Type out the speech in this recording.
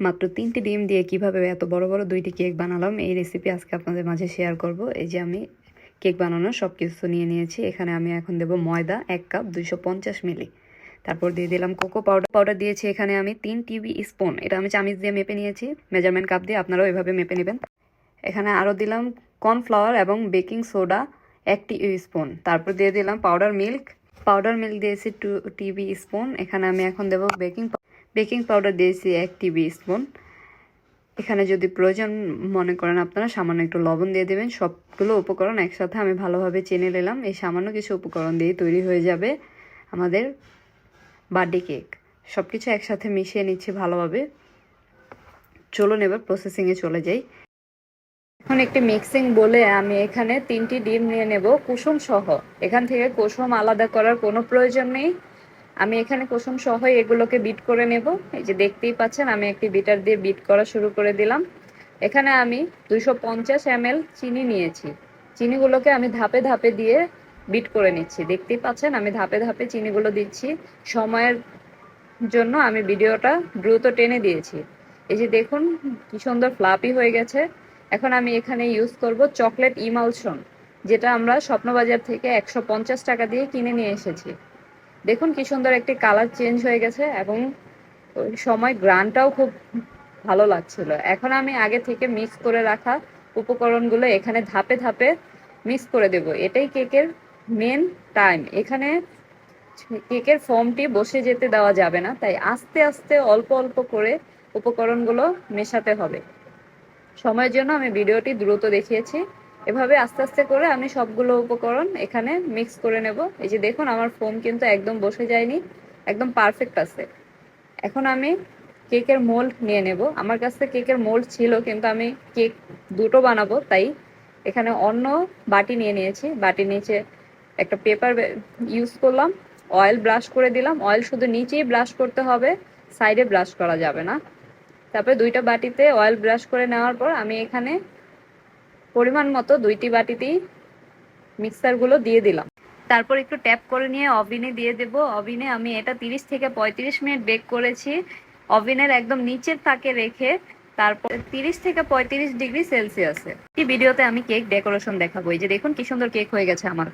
মাত্র তিনটি ডিম দিয়ে কীভাবে এত বড় বড় দুইটি কেক বানালাম, এই রেসিপি আজকে আপনাদের মাঝে শেয়ার করব। এই যে আমি কেক বানানোর সব কিছু নিয়ে নিয়েছি। এখানে আমি এখন দেব ময়দা এক কাপ দুইশো পঞ্চাশ মিলি। তারপর দিয়ে দিলাম কোকো পাউডার। পাউডার দিয়েছি এখানে আমি তিন টিভি স্পুন। এটা আমি চামিচ দিয়ে মেপে নিয়েছি। মেজারমেন্ট কাপ দিয়ে আপনারাও এভাবে মেপে নেবেন। এখানে আরও দিলাম কর্নফ্লাওয়ার এবং বেকিং সোডা এক টি স্পুন। তারপর দিয়ে দিলাম পাউডার মিল্ক। পাউডার মিল্ক দিয়েছি টু টিভি স্পুন। এখানে আমি এখন দেবো বেকিং বেকিং পাউডার দিয়েছি এক টিভি স্পুন এখানে যদি প্রয়োজন মনে করেন আপনারা, সামান্য একটু লবণ দিয়ে দেবেন। সবগুলো উপকরণ একসাথে আমি ভালোভাবে চেনে নিলাম। এই সামান্য কিছু উপকরণ দিয়ে তৈরি হয়ে যাবে আমাদের বার্থডে কেক। সব কিছু একসাথে মিশিয়ে নিচ্ছি ভালোভাবে। চলুন এবার প্রসেসিংয়ে চলে যাই। এখন একটি মিক্সিং বলে আমি এখানে তিনটি ডিম নিয়ে নেব। কুসুম সহ। এখান থেকে কুসুম আলাদা করার কোনো প্রয়োজন নেই। আমি এখানে কুসুম সহ এগুলোকে বিট করে নেব। এই যে দেখতেই পাচ্ছেন, আমি একটি বিটার দিয়ে বিট করা শুরু করে দিলাম। এখানে আমি দুইশো পঞ্চাশ এম চিনি নিয়েছি। চিনিগুলোকে আমি ধাপে ধাপে দিয়ে বিট করে নিচ্ছি। দেখতেই পাচ্ছেন, আমি ধাপে ধাপে চিনিগুলো দিচ্ছি। সময়ের জন্য আমি ভিডিওটা দ্রুত টেনে দিয়েছি। এই যে দেখুন, কি সুন্দর ফ্লাপি হয়ে গেছে। এখন আমি এখানে ইউজ করব চকলেট ইমালশন যেটা আমরা স্বপ্নবাজার থেকে একশো পঞ্চাশ টাকা দিয়ে কিনে নিয়ে এসেছি। দেখুন কি সুন্দর একটি কালার চেঞ্জ হয়ে গেছে এবং ওই সময় গ্রানটাও খুব ভালো লাগছিল। এখন আমি আগে থেকে মিক্স করে রাখা উপকরণগুলো এখানে ধাপে ধাপে মিক্স করে দেব। এটাই কেকের মেন টাইম এখানে কেকের ফর্মটি বসে যেতে দেওয়া যাবে না, তাই আস্তে আস্তে অল্প অল্প করে উপকরণগুলো মেশাতে হবে। সময়ের জন্য আমি ভিডিওটি দ্রুত দেখিয়েছি। এভাবে আস্তে আস্তে করে আমি সবগুলো উপকরণ এখানে মিক্স করে নেব। এই যে দেখুন, আমার ফোম কিন্তু একদম বসে যায়নি, একদম পারফেক্ট আছে। এখন আমি কেকের মোল্ড নিয়ে নেব। আমার কাছে কেকের মোল্ড ছিল, কিন্তু আমি কেক দুটো বানাবো, তাই এখানে অন্য বাটি নিয়ে নিয়েছি। বাটির নিচে একটা পেপার ইউজ করলাম অয়েল ব্রাশ করে দিলাম। অয়েল শুধু নিচেই ব্রাশ করতে হবে সাইডে ব্রাশ করা যাবে না। তারপরে দুইটা বাটিতে অয়েল ব্রাশ করে নেওয়ার পর আমি এখানে পরিমাণ মতো দুইটি বাটিতেই মিক্সারগুলো দিয়ে দিলাম। তারপর একটু ট্যাপ করে নিয়ে অভিনে দিয়ে দেব। অভিনে আমি এটা তিরিশ থেকে পঁয়ত্রিশ মিনিট বেক করেছি। অভিনের একদম নিচের থাকে রেখে তারপর তিরিশ থেকে পঁয়ত্রিশ ডিগ্রি সেলসিয়াসে। এই ভিডিওতে আমি কেক ডেকোরেশন দেখাবো। এই যে দেখুন কি সুন্দর কেক হয়ে গেছে আমার।